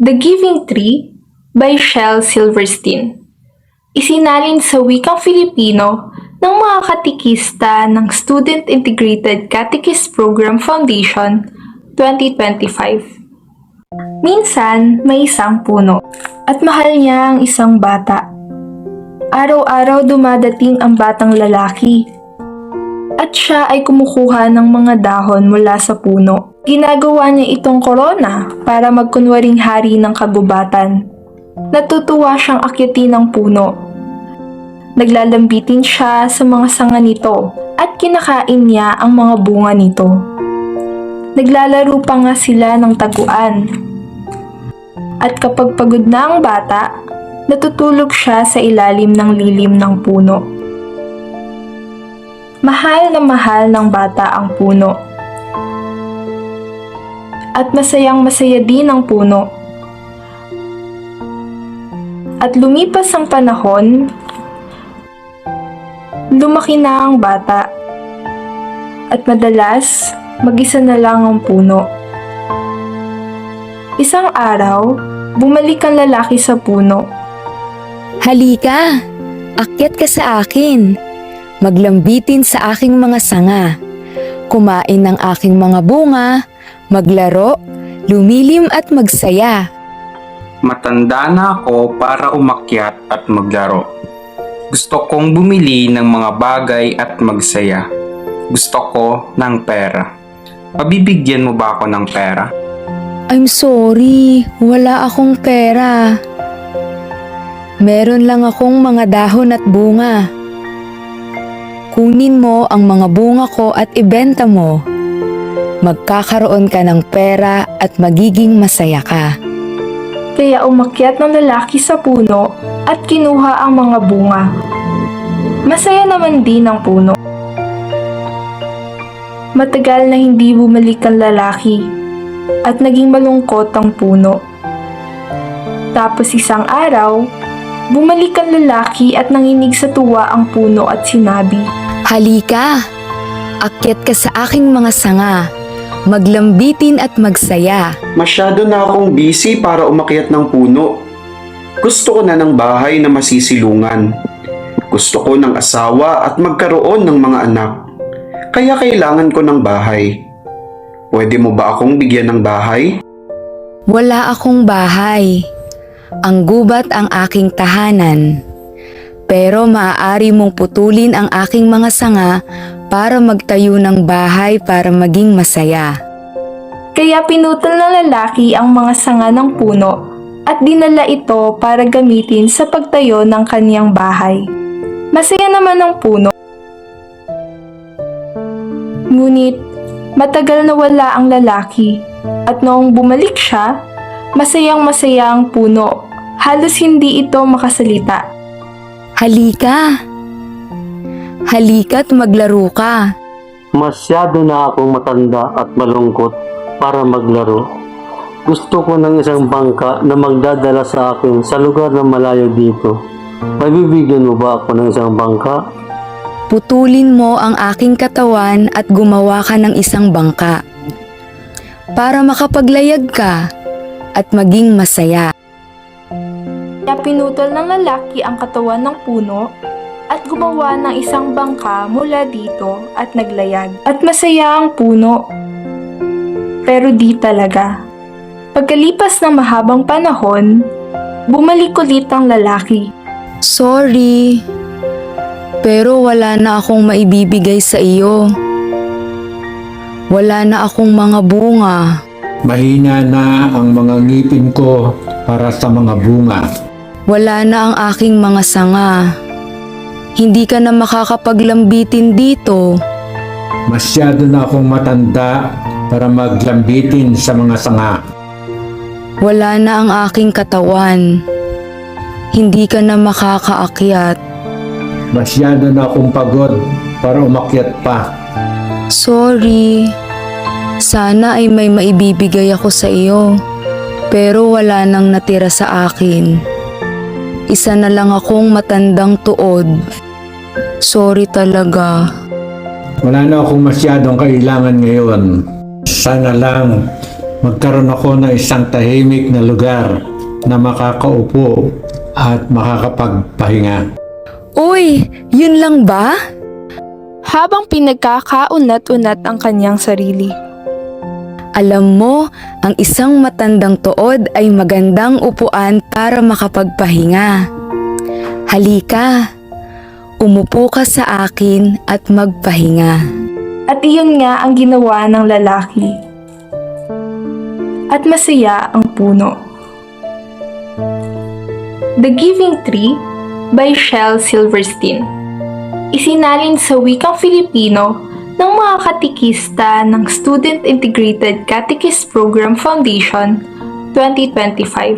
The Giving Tree by Shel Silverstein. Isinalin sa wikang Filipino ng mga katikista ng Student Integrated Catechist Program Foundation 2025. Minsan, may isang puno at mahal niya ang isang bata. Araw-araw dumadating ang batang lalaki at siya ay kumukuha ng mga dahon mula sa puno. Ginagawa niya itong korona para magkunwaring hari ng kagubatan. Natutuwa siyang akyatin ng puno. Naglalambitin siya sa mga sanga nito at kinakain niya ang mga bunga nito. Naglalaro pa nga sila ng taguan. At kapag pagod na ang bata, natutulog siya sa ilalim ng lilim ng puno. Mahal na mahal ng bata ang puno. At masayang masaya din ang puno. At lumipas ang panahon, lumaki na ang bata. At madalas, mag-isa na lang ang puno. Isang araw, bumalik ang lalaki sa puno. Halika, akyat ka sa akin. Maglambitin sa aking mga sanga. Kumain ng aking mga bunga, maglaro, lumilim at magsaya. Matanda na ako para umakyat at maglaro. Gusto kong bumili ng mga bagay at magsaya. Gusto ko ng pera. Pabibigyan mo ba ako ng pera? I'm sorry, wala akong pera. Meron lang akong mga dahon at bunga. Kunin mo ang mga bunga ko at ibenta mo. Magkakaroon ka ng pera at magiging masaya ka. Kaya umakyat ng lalaki sa puno at kinuha ang mga bunga. Masaya naman din ang puno. Matagal na hindi bumalik ang lalaki at naging malungkot ang puno. Tapos isang araw, bumalik ang lalaki at nanginig sa tuwa ang puno at sinabi, Halika, akyat ka sa aking mga sanga. Maglambitin at magsaya. Masyado na akong busy para umakyat ng puno. Gusto ko na ng bahay na masisilungan. Gusto ko ng asawa at magkaroon ng mga anak. Kaya kailangan ko ng bahay. Pwede mo ba akong bigyan ng bahay? Wala akong bahay. Ang gubat ang aking tahanan. Pero maaari mong putulin ang aking mga sanga para magtayo ng bahay para maging masaya. Kaya pinutol ng lalaki ang mga sanga ng puno at dinala ito para gamitin sa pagtayo ng kaniyang bahay. Masaya naman ang puno. Ngunit matagal na wala ang lalaki at noong bumalik siya, masayang masaya ang puno. Halos hindi ito makasalita. Halika! Halika't maglaro ka. Masyado na akong matanda at malungkot para maglaro. Gusto ko ng isang bangka na magdadala sa akin sa lugar na malayo dito. Magbibigyan mo ba ako ng isang bangka? Putulin mo ang aking katawan at gumawa ka ng isang bangka. Para makapaglayag ka at maging masaya. Kaya pinutol ng lalaki ang katawan ng puno at gumawa ng isang bangka mula dito at naglayag. At masaya ang puno. Pero di talaga. Pagkalipas ng mahabang panahon, bumalik ulit ang lalaki. Sorry, pero wala na akong maibibigay sa iyo. Wala na akong mga bunga. Mahina na ang mga ngipin ko para sa mga bunga. Wala na ang aking mga sanga. Hindi ka na makakapaglambitin dito. Masyado na akong matanda para maglambitin sa mga sanga. Wala na ang aking katawan. Hindi ka na makakaakyat. Masyado na akong pagod para umakyat pa. Sorry. Sana ay may maibibigay ako sa iyo. Pero wala nang natira sa akin. Isa na lang akong matandang tuod. Sorry talaga. Wala na akong masyadong kailangan ngayon. Sana lang magkaroon ako ng isang tahimik na lugar na makakaupo at makakapagpahinga. Uy, yun lang ba? Habang pinagkakaunat-unat ang kanyang sarili. Alam mo, ang isang matandang tuod ay magandang upuan para makapagpahinga. Halika, umupo ka sa akin at magpahinga. At iyon nga ang ginawa ng lalaki. At masaya ang puno. The Giving Tree by Shel Silverstein Isinalin sa wikang Filipino ng mga katikista ng Student Integrated Catechist Program Foundation 2025.